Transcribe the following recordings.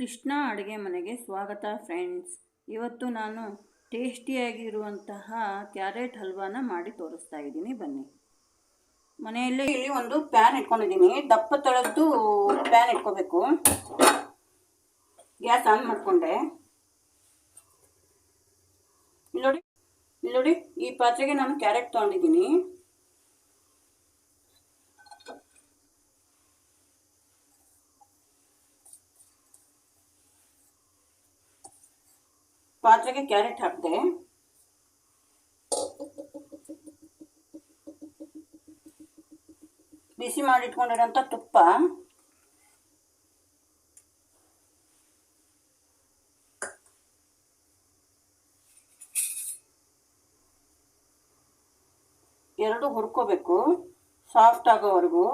ಕೃಷ್ಣ ಅಡುಗೆ ಮನೆಗೆ ಸ್ವಾಗತ ಫ್ರೆಂಡ್ಸ್ ಇವತ್ತು ನಾನು ಟೇಸ್ಟಿಯಾಗಿರುವಂತಹ ಕ್ಯಾರೆಟ್ ಹಲ್ವಾನ ಮಾಡಿ ತೋರಿಸ್ತಾ ಇದ್ದೀನಿ. ಬನ್ನಿ. ಮನೆಯಲ್ಲೇ ಇಲ್ಲಿ ಒಂದು ಪ್ಯಾನ್ ಇಟ್ಕೊಂಡಿದ್ದೀನಿ. ದಪ್ಪ ತಳದ್ದು ಪ್ಯಾನ್ ಇಟ್ಕೋಬೇಕು. ಗ್ಯಾಸ್ ಆನ್ ಮಾಡಿಕೊಂಡೆ. ಇಲ್ಲಿ ನೋಡಿ ಈ ಪಾತ್ರೆಗೆ ನಾನು ಕ್ಯಾರೆಟ್ ತೊಗೊಂಡಿದ್ದೀನಿ. ಪಾತ್ರೆಗೆ ಕ್ಯಾರೆಟ್ ಹಾಕಿದೆ. ಬಿಸಿ ಮಾಡಿಟ್ಕೊಂಡಿರೋಂಥ ತುಪ್ಪ. ಎರಡು ಹುರ್ಕೋಬೇಕು. ಸಾಫ್ಟ್ ಆಗೋವರೆಗೂ.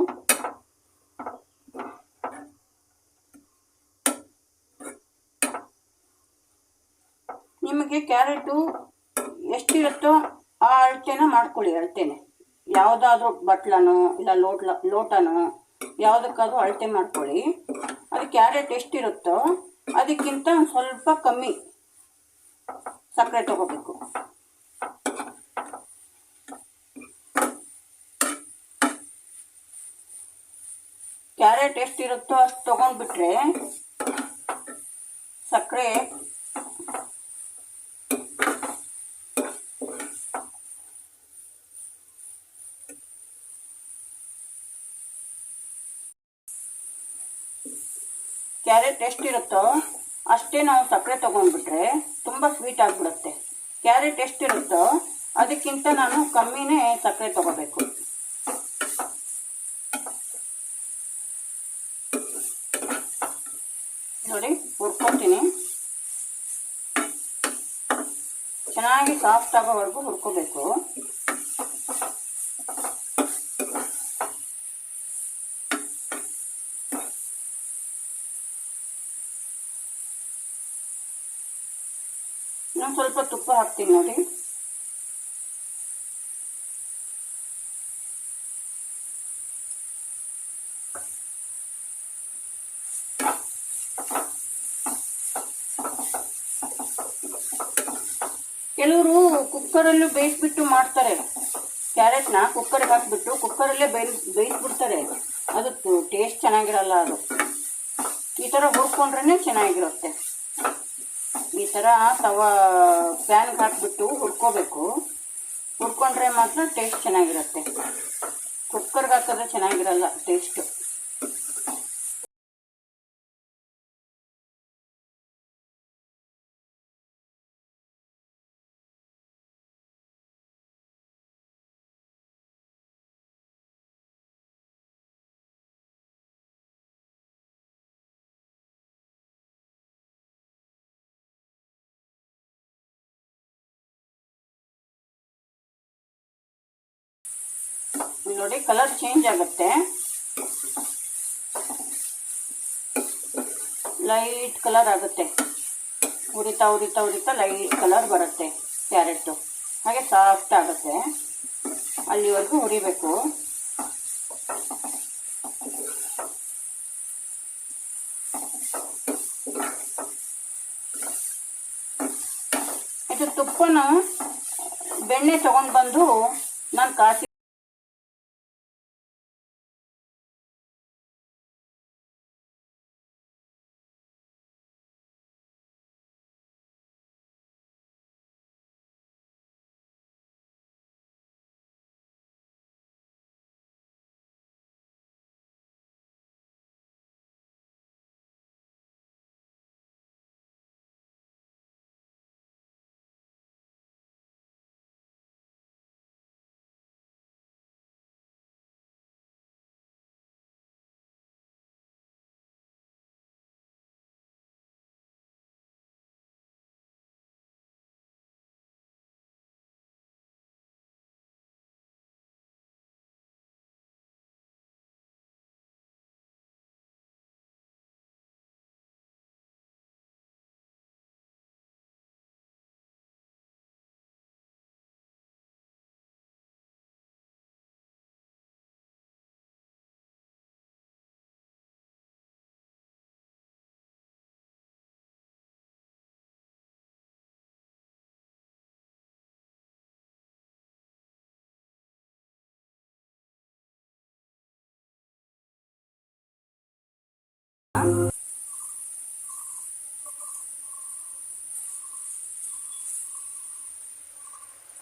ನಿಮಗೆ ಕ್ಯಾರೆಟು ಎಷ್ಟಿರುತ್ತೋ ಆ ಅಳತೆನ ಮಾಡ್ಕೊಳ್ಳಿ, ಅಳತೆನೆ. ಯಾವುದಾದ್ರೂ ಬಟ್ಲನೋ ಇಲ್ಲ ಲೋಟ್ ಲೋಟನೋ ಯಾವುದಕ್ಕಾದ್ರೂ ಅಳತೆ ಮಾಡ್ಕೊಳ್ಳಿ. ಅದು ಕ್ಯಾರೆಟ್ ಎಷ್ಟಿರುತ್ತೋ ಅದಕ್ಕಿಂತ ಒಂದು ಸ್ವಲ್ಪ ಕಮ್ಮಿ ಸಕ್ಕರೆ ತಗೋಬೇಕು. ಕ್ಯಾರೆಟ್ ಎಷ್ಟಿರುತ್ತೋ ಅಷ್ಟು ತೊಗೊಂಡ್ಬಿಟ್ರೆ ಸಕ್ಕರೆ ಕ್ಯಾರೆಟ್ ಎಷ್ಟಿರುತ್ತೋ ಅಷ್ಟೇ ನಾವು ಸಕ್ಕರೆ ತೊಗೊಂಡ್ಬಿಟ್ರೆ ತುಂಬ ಸ್ವೀಟ್ ಆಗಿಬಿಡುತ್ತೆ. ಕ್ಯಾರೆಟ್ ಎಷ್ಟಿರುತ್ತೋ ಅದಕ್ಕಿಂತ ನಾನು ಕಮ್ಮಿನೇ ಸಕ್ಕರೆ ತಗೋಬೇಕು. ನೋಡಿ, ಹುರ್ಕೊತೀನಿ. ಚೆನ್ನಾಗಿ ಸಾಫ್ಟ್ ಆಗೋವರೆಗೂ ಹುರ್ಕೋಬೇಕು. ನಾನು ಸ್ವಲ್ಪ ತುಪ್ಪ ಹಾಕ್ತೀನಿ ನೋಡಿ. ಕೆಲವರು ಕುಕ್ಕರಲ್ಲೂ ಬೇಯಿಸ್ಬಿಟ್ಟು ಮಾಡ್ತಾರೆ. ಕ್ಯಾರೆಟ್ನ ಕುಕ್ಕರ್ಗೆ ಹಾಕ್ಬಿಟ್ಟು ಕುಕ್ಕರಲ್ಲೇ ಬೇಯ್, ಬೇಯಿಸ್ಬಿಡ್ತಾರೆ. ಅದು ಟೇಸ್ಟ್ ಚೆನ್ನಾಗಿರಲ್ಲ ಅದು. ಈ ಥರ ಹುರ್ಕೊಂಡ್ರೆ ಚೆನ್ನಾಗಿರುತ್ತೆ. ಥರ ತವ ಪ್ಯಾನ್ಗೆ ಹಾಕ್ಬಿಟ್ಟು ಹುರ್ಕೋಬೇಕು. ಹುರ್ಕೊಂಡ್ರೆ ಮಾತ್ರ ಟೇಸ್ಟ್ ಚೆನ್ನಾಗಿರುತ್ತೆ. ಕುಕ್ಕರ್ಗೆ ಹಾಕಿದ್ರೆ ಚೆನ್ನಾಗಿರಲ್ಲ ಟೇಸ್ಟು ನೋಡಿ ಕಲರ್ ಚೇಂಜ್ ಆಗುತ್ತೆ. ಲೈಟ್ ಕಲರ್ ಆಗುತ್ತೆ. ಉರಿತಾ ಉರಿತಾ ಉರಿತಾ ಲೈಟ್ ಕಲರ್ ಬರುತ್ತೆ ಕ್ಯಾರೆಟು. ಹಾಗೆ ಸಾಫ್ಟ್ ಆಗುತ್ತೆ. ಅಲ್ಲಿವರೆಗೂ ಉರಿಬೇಕು. ಇದು ತುಪ್ಪನ ಬೆಣ್ಣೆ ತಗೊಂಡು ಬಂದು ನಾನು ಕಾಸಿ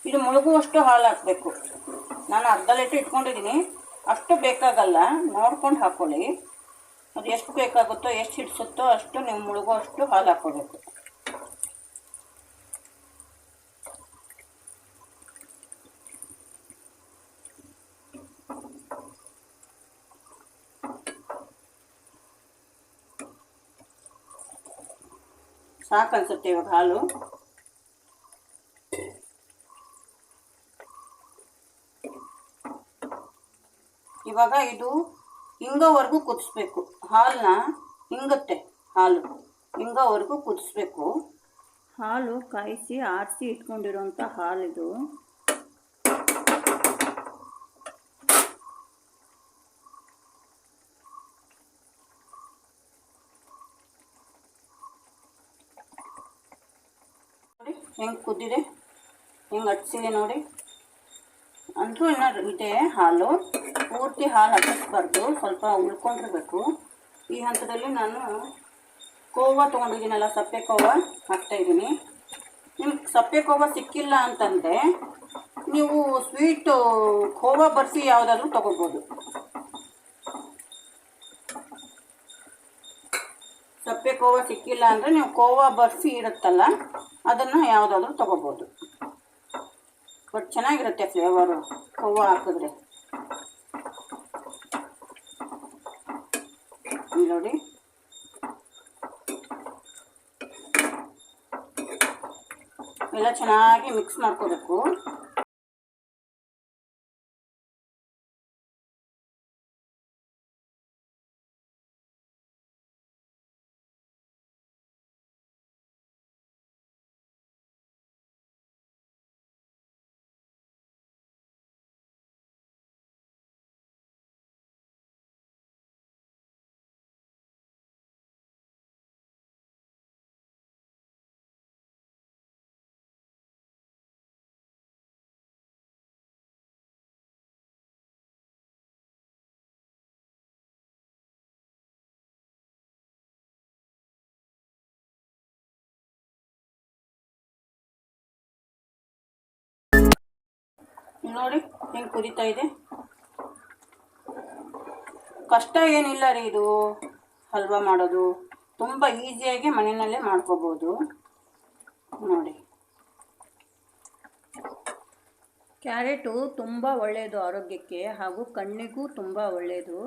ಇದು ಮುಳುಗುವಷ್ಟು ಹಾಲು ಹಾಕಬೇಕು ನಾನು ಅರ್ಧ ಲೀಟ್ರ್ ಇಟ್ಕೊಂಡಿದ್ದೀನಿ. ಅಷ್ಟು ಬೇಕಾಗಲ್ಲ. ನೋಡ್ಕೊಂಡು ಹಾಕ್ಕೊಳ್ಳಿ ಅದು ಎಷ್ಟು ಬೇಕಾಗುತ್ತೋ, ಎಷ್ಟು ಹಿಡಿಸುತ್ತೋ ಅಷ್ಟು ನೀವು ಮುಳುಗುವಷ್ಟು ಹಾಲು ಹಾಕ್ಕೊಳ್ಬೇಕು ಸಾಕನ್ಸುತ್ತೆ ಇವಾಗ ಹಾಲು. ಇವಾಗ ಇದು ಹಿಂಗವರೆಗೂ ಕುದಿಸ್ಬೇಕು. ಹಾಲನ್ನ ಹಿಂಗತ್ತೆ ಹಾಲು. ಹಿಂಗವರೆಗೂ ಕುದಿಸ್ಬೇಕು. ಹಾಲು ಕಾಯಿಸಿ ಆರಿಸಿ ಇಟ್ಕೊಂಡಿರೋಂಥ ಹಾಲಿದು. ನೋಡಿ ಹೆಂಗೆ ಕುದ್ದಿದೆ ಹೆಂಗೆ ಹಚ್ಚಿದೆ ನೋಡಿ. ಅಂದರೂ ಇನ್ನೂ ಇದೆ ಹಾಲು, ಪೂರ್ತಿ ಹಾಲು ಹಚ್ಚಿಸ್ಬಾರ್ದು, ಸ್ವಲ್ಪ ಉಳ್ಕೊಂಡಿರ್ಬೇಕು. ಈ ಹಂತದಲ್ಲಿ ನಾನು ಕೋವಾ ತೊಗೊಂಡಿದ್ದೀನಲ್ಲ, ಸಪ್ಪೆ ಕೋವಾ ಹಾಕ್ತಾಯಿದ್ದೀನಿ ನಿಮ್ಗೆ ಸಪ್ಪೆ ಕೋವಾ ಸಿಕ್ಕಿಲ್ಲ ಅಂತಂದರೆ ನೀವು ಸ್ವೀಟು ಖೋವಾ ಬರ್ಸಿ ಯಾವುದಾದ್ರೂ ತೊಗೋಬೋದು ಸಪ್ಪೆ ಕೋವಾ ಸಿಕ್ಕಿಲ್ಲ ಅಂದರೆ ನೀವು ಕೋವಾ ಬರ್ಸಿ ಇರುತ್ತಲ್ಲ, ಅದನ್ನು ಯಾವುದಾದ್ರೂ ತೊಗೋಬೋದು ಬಟ್ ಚೆನ್ನಾಗಿರುತ್ತೆ ಫ್ಲೇವರು ಕೋವಾ ಹಾಕಿದ್ರೆ. ನೋಡಿ. ಎಲ್ಲ ಚೆನ್ನಾಗಿ ಮಿಕ್ಸ್ ಮಾಡ್ಕೋಬೇಕು. ನೋಡಿ, ಹೆಂಗೆ ಕುದೀತಾ ಇದೆ. ಕಷ್ಟ ಏನಿಲ್ಲ ರೀ ಇದು, ಹಲ್ವಾ ಮಾಡೋದು. ತುಂಬ ಈಸಿಯಾಗಿ ಮನೆಯಲ್ಲೇ ಮಾಡ್ಕೋಬೋದು. ನೋಡಿ. ಕ್ಯಾರೆಟು ತುಂಬ ಒಳ್ಳೆಯದು ಆರೋಗ್ಯಕ್ಕೆ ಹಾಗೂ ಕಣ್ಣಿಗೂ ತುಂಬ ಒಳ್ಳೆಯದು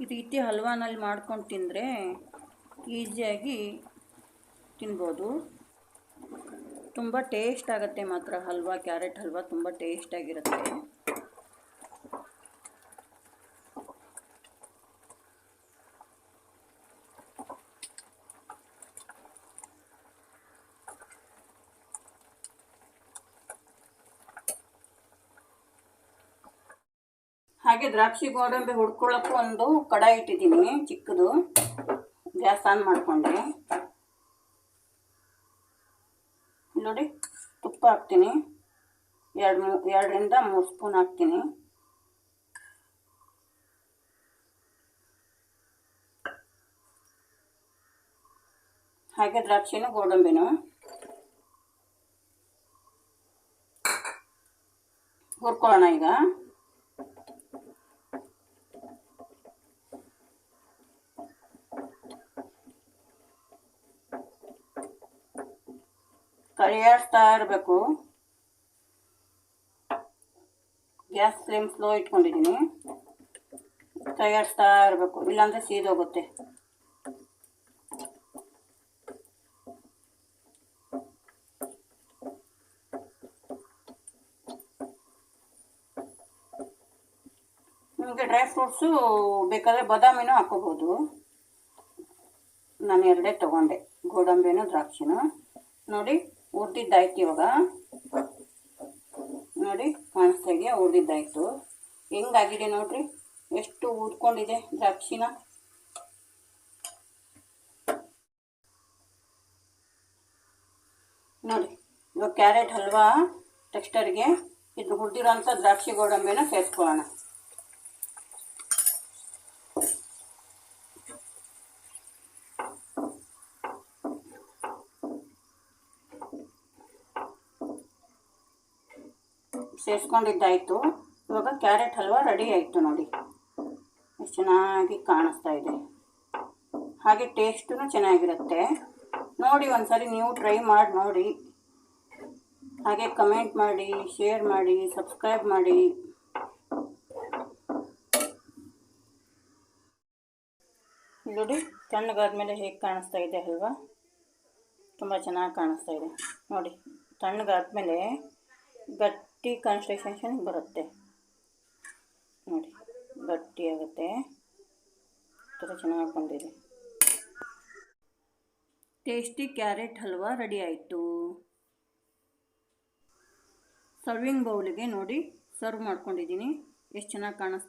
ಈ ರೀತಿ ಹಲ್ವಾನಲ್ಲಿ ಮಾಡ್ಕೊಂಡು ತಿಂದರೆ ಈಸಿಯಾಗಿ ತಿನ್ಬೋದು. ತುಂಬ ಟೇಸ್ಟ್ ಆಗುತ್ತೆ ಮಾತ್ರ ಹಲ್ವಾ, ಕ್ಯಾರೆಟ್ ಹಲ್ವಾ ತುಂಬ ಟೇಸ್ಟಾಗಿರುತ್ತೆ ಹಾಗೆ ದ್ರಾಕ್ಷಿ ಗೋಡಂಬಿ ಹುಡ್ಕೊಳ್ಳೋಕ್ಕೂ ಒಂದು ಕಡಾಯಿ ಇಟ್ಟಿದ್ದೀನಿ ಚಿಕ್ಕದು. ಗ್ಯಾಸ್ ಆನ್ ಮಾಡಿಕೊಂಡೆ. ನೋಡಿ ತುಪ್ಪ ಹಾಕ್ತೀನಿ. ಎರಡು ಮೂ ಎರಡರಿಂದ ಮೂರು ಸ್ಪೂನ್ ಹಾಕ್ತೀನಿ. ಹಾಗೆ ದ್ರಾಕ್ಷಿನೂ ಗೋಡಂಬಿನೂ. ಹುರ್ಕೊಳ್ಳೋಣ ಈಗ. ಕರಿಯಾಡ್ತಾ ಇರಬೇಕು. ಗ್ಯಾಸ್ ಫ್ಲೇಮ್ ಸ್ಲೋ ಇಟ್ಕೊಂಡಿದ್ದೀನಿ. ಕೈಯಾಡಿಸ್ತಾ ಇರಬೇಕು. ಇಲ್ಲಾಂದರೆ ಸೀದೋಗುತ್ತೆ. ನಿಮಗೆ ಡ್ರೈ ಫ್ರೂಟ್ಸು ಬೇಕಾದರೆ ಬಾದಾಮಿನೂ ಹಾಕೋಬೋದು. ನಾನು ಎರಡೇ ತೊಗೊಂಡೆ. ಗೋಡಂಬಿನೂ ದ್ರಾಕ್ಷಿನೂ. ನೋಡಿ ಹುರಿದಿದ್ದಾಯ್ತು ಇವಾಗ. ನೋಡಿ ಕಾಣಿಸ್ತಾ ಇದೆಯಾ ಹುರಿದಿದ್ದಾಯ್ತು ಹೆಂಗಾಗಿದೆ ನೋಡ್ರಿ? ಎಷ್ಟು ಉರ್ಕೊಂಡಿದೆ ದ್ರಾಕ್ಷಿನ? ನೋಡಿ, ಇವಾಗ ಕ್ಯಾರೆಟ್ ಹಲ್ವಾ ಟೆಕ್ಸ್ಟರ್ಗೆ ಇದು ಹುರಿದಿರೋಂಥ ದ್ರಾಕ್ಷಿ ಗೋಡಂಬಿನ ಸೇರಿಸ್ಕೊಳ್ಳೋಣ. ಸೇರಿಸ್ಕೊಂಡಿದ್ದಾಯಿತು ಇವಾಗ ಕ್ಯಾರೆಟ್ ಹಲ್ವಾ ರೆಡಿ ಆಯಿತು ನೋಡಿ. ಎಷ್ಟು ಚೆನ್ನಾಗಿ ಕಾಣಿಸ್ತಾ ಇದೆ. ಹಾಗೆ ಟೇಸ್ಟೂ ಚೆನ್ನಾಗಿರುತ್ತೆ. ನೋಡಿ ಒಂದ್ಸರಿ ನೀವು ಟ್ರೈ ಮಾಡಿ ನೋಡಿ. ಹಾಗೆ ಕಮೆಂಟ್ ಮಾಡಿ ಶೇರ್ ಮಾಡಿ ಸಬ್ಸ್ಕ್ರೈಬ್ ಮಾಡಿ. ನೋಡಿ, ತಣ್ಣಗಾದ್ಮೇಲೆ ಹೇಗೆ ಕಾಣಿಸ್ತಾ ಇದೆ ಅಲ್ವಾ ತುಂಬ ಚೆನ್ನಾಗಿ ಕಾಣಿಸ್ತಾ ಇದೆ. ನೋಡಿ, ತಣ್ಣಗಾದ್ಮೇಲೆ ಗಟ್ಟಿ ಕನ್ಸಿಸ್ಟೆನ್ಷನ್ ಬರುತ್ತೆ. ನೋಡಿ ಗಟ್ಟಿ ಆಗುತ್ತೆ. ತುಂಬ ಚೆನ್ನಾಗಿ ಬಂದಿದೆ. ಟೇಸ್ಟಿ ಕ್ಯಾರೆಟ್ ಹಲ್ವಾ ರೆಡಿ ಆಯಿತು. ಸರ್ವಿಂಗ್ ಬೌಲಿಗೆ ನೋಡಿ, ಸರ್ವ್ ಮಾಡ್ಕೊಂಡಿದ್ದೀನಿ. ಎಷ್ಟು ಚೆನ್ನಾಗಿ ಕಾಣಿಸ್ತಾ